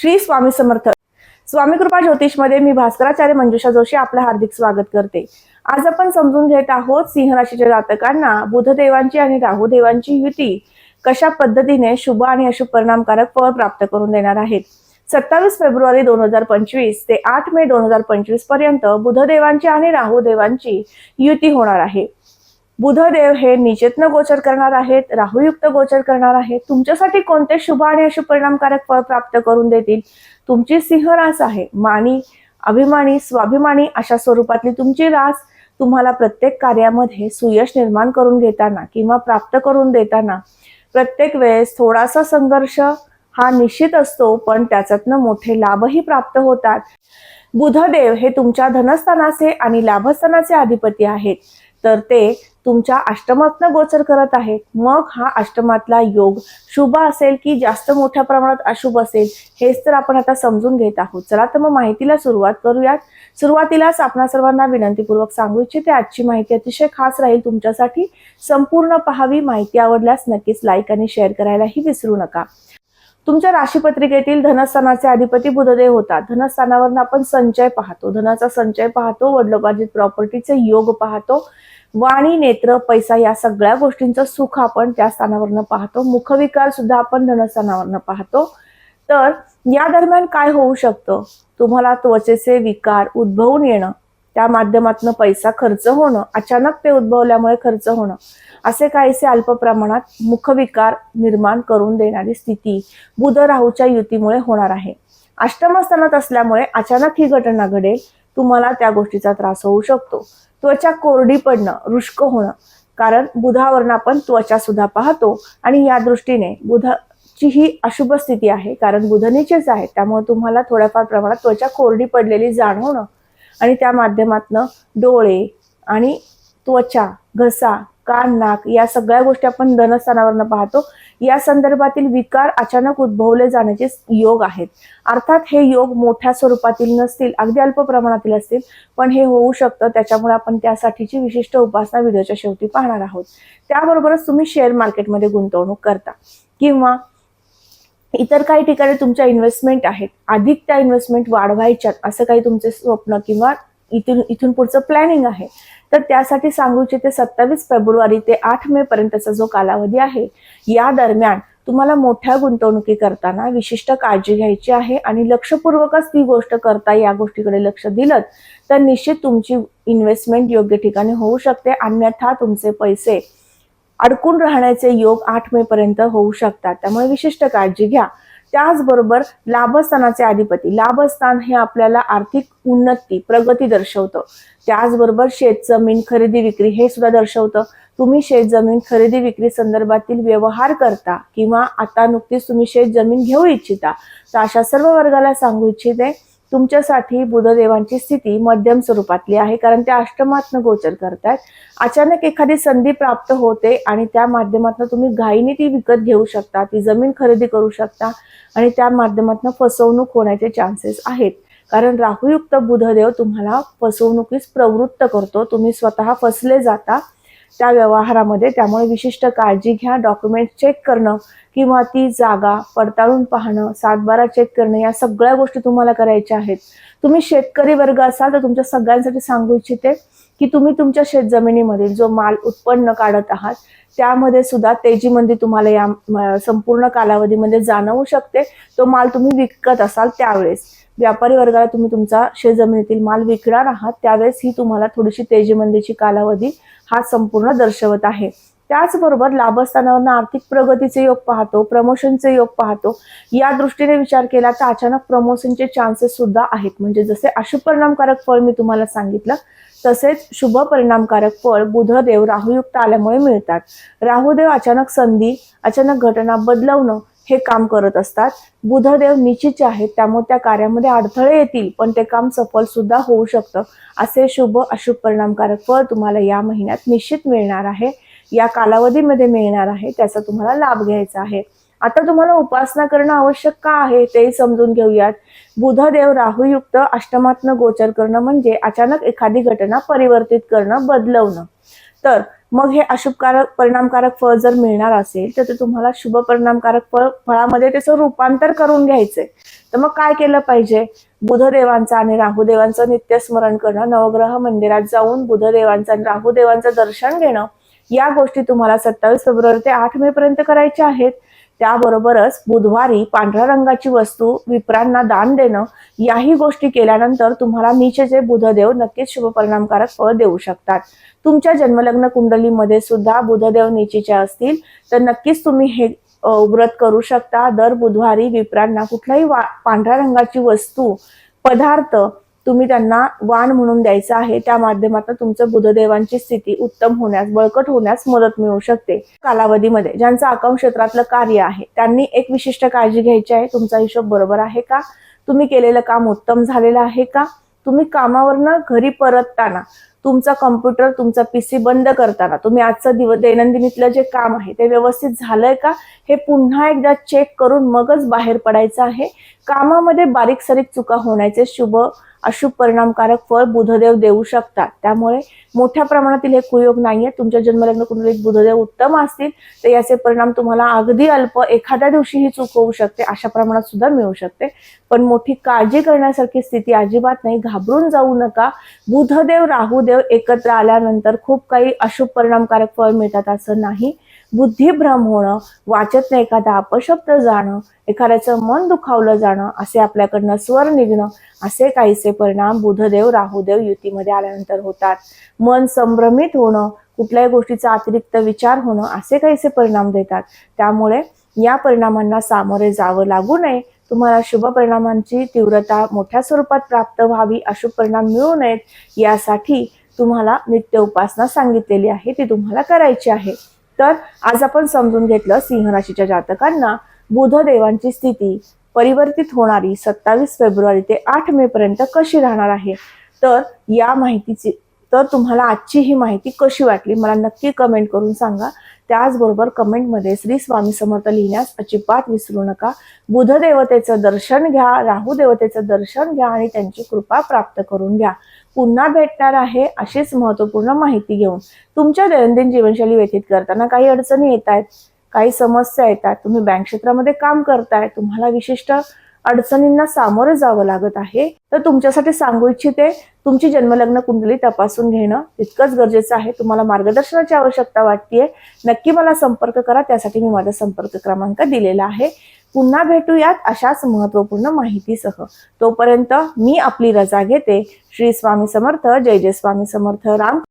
श्री स्वामी समर्थ. स्वामी कृपा ज्योतिषमध्ये मी भास्कराचार्य मंजुषा जोशी आपलं हार्दिक स्वागत करते. आज आपण समजून घेत आहोत सिंह राशीच्या जातकांना बुधदेवांची आणि राहुदेवांची युती कशा पद्धतीने शुभ आणि अशुभ परिणामकारक फळ प्राप्त करून देणार आहेत? सत्तावीस फेब्रुवारी दोन हजार पंचवीस ते आठ मे दोन हजार पंचवीसपर्यंत बुधदेवांची आणि राहुदेवांची युती होणार आहे. बुधदेव हे निचेतन गोचर करणार आहेत राहुयुक्त गोचर करणार आहेत. तुमच्यासाठी कोणते शुभ आणि अशुभ परिणामकारक फळ प्राप्त करून देतील? तुमची सिंह रास आहे. मानी अभिमानी स्वाभिमानी अशा स्वरूपातली तुमची रास तुम्हाला प्रत्येक कार्यामध्ये सुयश निर्माण करून घेताना किंवा प्राप्त करून देताना प्रत्येक वेळेस थोडासा संघर्ष हा निश्चित असतो पण त्याच्यातनं मोठे लाभही प्राप्त होतात. बुधदेव हे तुमच्या धनस्थानाचे आणि लाभस्थानाचे अधिपती आहेत. तर ते तुमच्या अष्टमातनं गोचर करत आहेत. मग हा अष्टमातला योग शुभ असेल की जास्त मोठ्या प्रमाणात अशुभ असेल हेच तर आपण आता समजून घेत आहोत. चला तर मग माहितीला सुरुवात करूयात. सुरुवातीलाच आपणा सर्वांना विनंतीपूर्वक सांगू इच्छिते आजची माहिती अतिशय खास राहील तुमच्यासाठी. संपूर्ण पहावी माहिती आवडल्यास नक्कीच लाईक आणि शेअर करायलाही विसरू नका. तुमच्या राशीपत्रिकेतील धनस्थानाचे अधिपती बुधदेव होतात. धनस्थानावर आपण संचय पाहतो. धनाचा संचय पाहतो वडलोपार्जित प्रॉपर्टीचे योग पाहतो वाणी नेत्र पैसा या सगळ्या गोष्टींचं सुख आपण त्या स्थानावरनं पाहतो. मुखविकार सुद्धा आपण धनस्थानावरनं पाहतो. तर या दरम्यान काय होऊ शकतं? तुम्हाला त्वचेचे विकार उद्भवून येणं त्या माध्यमातून पैसा खर्च होणं अचानक ते उद्भवल्यामुळे खर्च होणं असे काहीसे अल्प प्रमाणात मुखविकार निर्माण करून देणारी स्थिती बुध राहूच्या युतीमुळे होणार आहे. अष्टमस्थानात असल्यामुळे अचानक ही घटना घडेल तुम्हाला त्या गोष्टीचा त्रास होऊ शकतो. त्वचा कोरडी पडणं रुष्क होणं कारण बुधावरून आपण त्वचा सुद्धा पाहतो आणि या दृष्टीने बुधाची ही अशुभ स्थिती आहे कारण बुधनीचीच आहे त्यामुळे तुम्हाला थोड्याफार प्रमाणात त्वचा कोरडी पडलेली जाणवणं आणि त्या माध्यमातनं डोळे आणि त्वचा घसा कान नाक या सगळ्या गोष्टी आपण धनस्थानावरनं पाहतो. या संदर्भातील विकार अचानक उद्भवले जाण्याचे योग आहेत. अर्थात हे योग मोठ्या स्वरूपातील नसतील अगदी अल्प प्रमाणातील असतील पण हे होऊ शकतं. त्याच्यामुळे आपण त्यासाठीची विशिष्ट उपासना व्हिडिओच्या शेवटी पाहणार आहोत. त्याबरोबरच तुम्ही शेअर मार्केटमध्ये गुंतवणूक करता किंवा इतर काही ठिकाणी तुमच्या इन्व्हेस्टमेंट आहेत. अधिक त्या इन्व्हेस्टमेंट वाढवायच्यात असं काही तुमचे स्वप्न किंवा इथून इथून पुढचं प्लॅनिंग आहे. तर त्यासाठी सांगू इच्छिते सत्तावीस फेब्रुवारी ते आठ मे पर्यंतचा जो कालावधी आहे या दरम्यान तुम्हाला मोठ्या गुंतवणुकी करताना विशिष्ट काळजी घ्यायची आहे आणि लक्षपूर्वकच ती गोष्ट करता या गोष्टीकडे लक्ष दिलं तर निश्चित तुमची इन्व्हेस्टमेंट योग्य ठिकाणी होऊ शकते. अन्यथा तुमचे पैसे अडकून राहण्याचे योग आठ मे पर्यंत होऊ शकतात. त्यामुळे विशिष्ट काळजी घ्या. त्याचबरोबर लाभस्थानाचे अधिपती. लाभस्थान हे आपल्याला आर्थिक उन्नती प्रगती दर्शवतं. त्याचबरोबर शेत जमीन खरेदी विक्री हे सुद्धा दर्शवतं. तुम्ही शेत जमीन खरेदी विक्री संदर्भातील व्यवहार करता किंवा आता नुकतीच तुम्ही शेत जमीन घेऊ इच्छिता तर अशा सर्व वर्गाला सांगू इच्छिते. तुमच्यासाठी बुधदेवांची स्थिती मध्यम स्वरूपातली आहे कारण त्या अष्टमातनं गोचर करतात अचानक एखादी संधी प्राप्त होते आणि त्या माध्यमातून तुम्ही घाईने ती विकत घेऊ शकता ती जमीन खरेदी करू शकता आणि त्या माध्यमातून फसवणूक होण्याचे चान्सेस आहेत. कारण राहुयुक्त बुधदेव तुम्हाला फसवणुकीस प्रवृत्त करतो तुम्ही स्वतः फसले जाता. त्या व्यवहारामध्ये. त्यामुळे विशिष्ट काळजी घ्या डॉक्युमेंट चेक करणं किंवा ती जागा पडताळून पाहणं सातबारा चेक करणं या सगळ्या गोष्टी तुम्हाला करायच्या आहेत. तुम्ही शेतकरी वर्ग असाल तर तुमच्या सगळ्यांसाठी सांगू इच्छिते की तुम्ही तुमच्या शेतजमिनीमधील जो माल उत्पन्न काढत आहात त्यामध्ये सुद्धा तेजीमध्ये तुम्हाला या संपूर्ण कालावधीमध्ये जाणवू शकते. तो माल तुम्ही विकत असाल त्यावेळेस. व्यापारी वर्गाला तुम्ही तुमचा शेतजमिनीतील माल विकणार आहात त्यावेळेस ही तुम्हाला थोडीशी तेजीमंदीची कालावधी हा संपूर्ण दर्शवत आहे. त्याचबरोबर लाभस्थानावरून आर्थिक प्रगतीचे योग पाहतो प्रमोशनचे योग पाहतो या दृष्टीने विचार केला तर अचानक प्रमोशनचे चान्सेस सुद्धा आहेत. म्हणजे जसे अशुभ परिणामकारक फळ मी तुम्हाला सांगितलं तसेच शुभ परिणामकारक फळ बुधदेव राहुयुक्त आल्यामुळे मिळतात. राहुदेव अचानक संधी अचानक घटना बदलवणं हे काम करत असतात. बुधदेव निश्चित आहेत. त्यामुळे त्या कार्यामध्ये अडथळे येतील. पण ते काम सफल सुद्धा होऊ शकतं. असे शुभ अशुभ परिणामकारक फळ तुम्हाला या महिन्यात निश्चित मिळणार आहे. या कालावधीमध्ये मिळणार आहे. त्याचा तुम्हाला लाभ घ्यायचा आहे. आता तुम्हाला उपासना करणं आवश्यक का आहे ते समजून घेऊयात. बुधदेव राहुयुक्त अष्टमातनं गोचर करणं म्हणजे अचानक एखादी घटना परिवर्तित करणं बदलवणं. तर मग हे अशुभकारक परिणामकारक फळ जर मिळणार असेल तर ते तुम्हाला शुभ परिणामकारक फळ फळामध्ये त्याचं रूपांतर करून घ्यायचंय. तर मग काय केलं पाहिजे? बुधदेवांचं आणि राहुदेवांचं नित्य स्मरण करणं नवग्रह मंदिरात जाऊन बुधदेवांचं आणि राहुदेवांचं दर्शन घेणं या गोष्टी तुम्हाला सत्तावीस फेब्रुवारी ते आठ मे पर्यंत करायच्या आहेत. त्याबरोबरच बुधवारी पांढऱ्या रंगाची वस्तू विप्रांना दान देणं याही गोष्टी केल्यानंतर तुम्हाला नीचेचे बुधदेव नक्कीच शुभ परिणामकारक फळ देऊ शकतात. तुमच्या जन्मलग्न कुंडलीमध्ये सुद्धा बुधदेव नीचेचे असतील तर नक्कीच तुम्ही हे व्रत करू शकता. दर बुधवारी विप्रांना कुठल्याही वा पांढऱ्या रंगाची वस्तू पदार्थ तुम्ही त्यांना वाण म्हणून द्यायचा आहे त्या माध्यमातून तुमचं बुधदेवांची स्थिती उत्तम होण्यास बळकट होण्यास मदत मिळू शकते. कालावधीमध्ये ज्यांचं अकाउंट क्षेत्रातलं कार्य आहे त्यांनी एक विशिष्ट काळजी घ्यायची आहे. तुमचा हिशोब बरोबर आहे का? तुम्ही केलेलं काम उत्तम झालेलं आहे का? तुम्ही कामावरनं घरी परतताना तुमचा कम्प्युटर तुमचा पीसी बंद करताना तुम्ही आजचं दिवस दैनंदिनीतलं जे काम आहे ते व्यवस्थित झालंय का? हे पुन्हा एकदा चेक करून मगच बाहेर पडायचं आहे. कामामध्ये बारीक सारीक चुका होण्याचे शुभ अशुभ परिणामकारक फळ बुधदेव देऊ शकतात. त्यामुळे मोठ्या प्रमाणातील हे कुयोग नाहीये. तुमच्या जन्मलग्न कुंडलीत बुधदेव उत्तम असतील तर याचे परिणाम तुम्हाला अगदी अल्प एखाद्या दिवशी ही चूक होऊ शकते अशा प्रमाणात सुद्धा मिळू शकते. पण मोठी काळजी करण्यासारखी स्थिती अजिबात नाही. घाबरून जाऊ नका. बुधदेव राहू राहुदेव एकत्र आल्यानंतर खूप काही अशुभ परिणामकारक फळ मिळतात असं नाही. बुद्धिभ्रम होणं वाचत नाही एखादा अपशब्द जाणं एखाद्याचं मन दुखावलं जाणं असे आपल्याकडनं स्वर निघणं असे काहीसे परिणाम बुधदेव राहुदेव युतीमध्ये आल्यानंतर होतात. मन संभ्रमित होणं कुठल्याही गोष्टीचा अतिरिक्त विचार होणं असे काहीसे परिणाम देतात. त्यामुळे या परिणामांना सामोरे जावं लागू नये. तुम्हाला शुभ परिणामांची तीव्रता मोठ्या स्वरूपात प्राप्त व्हावी अशुभ परिणाम मिळू नयेत यासाठी तुम्हाला नित्य उपासना सांगितलेली आहे ती तुम्हाला करायची आहे. तर आज आपण समजून घेतलं सिंह राशीच्या जातकांना बुधदेवांची स्थिती परिवर्तित होणारी सत्तावीस फेब्रुवारी ते आठ मे पर्यंत कशी राहणार आहे? तर या माहितीची तर तुम्हाला आजची ही माहिती कशी वाटली मला नक्की कमेंट करून सांगा. त्याचबरोबर कमेंटमध्ये श्री स्वामी समर्थ लिहिण्यास अजिबात विसरू नका. बुधदेवतेचं दर्शन घ्या राहू देवतेचं दर्शन घ्या आणि त्यांची कृपा प्राप्त करून घ्या. पुन्हा भेटणार आहे अशीच महत्त्वपूर्ण माहिती घेऊन. तुमच्या दैनंदिन जीवनशैली व्यतीत करताना काही अडचणी येत आहेत काही समस्या येतात तुम्ही बँक क्षेत्रामध्ये काम करताय तुम्हाला विशिष्ट अडचणींना सामोरं जावं लागत आहे. तर तुमच्यासाठी सांगू इच्छिते तुमची जन्मलग्न कुंडली तपासून घेणं तितकंच गरजेचं आहे. तुम्हाला मार्गदर्शनाची आवश्यकता वाटतेय. नक्की मला संपर्क करा. त्यासाठी मी माझा संपर्क क्रमांक दिलेला आहे. पुन्हा भेटूयात अशाच महत्त्वपूर्ण माहितीसह. तोपर्यंत मी आपली रजा घेते. श्री स्वामी समर्थ. जय जय स्वामी समर्थ. राम.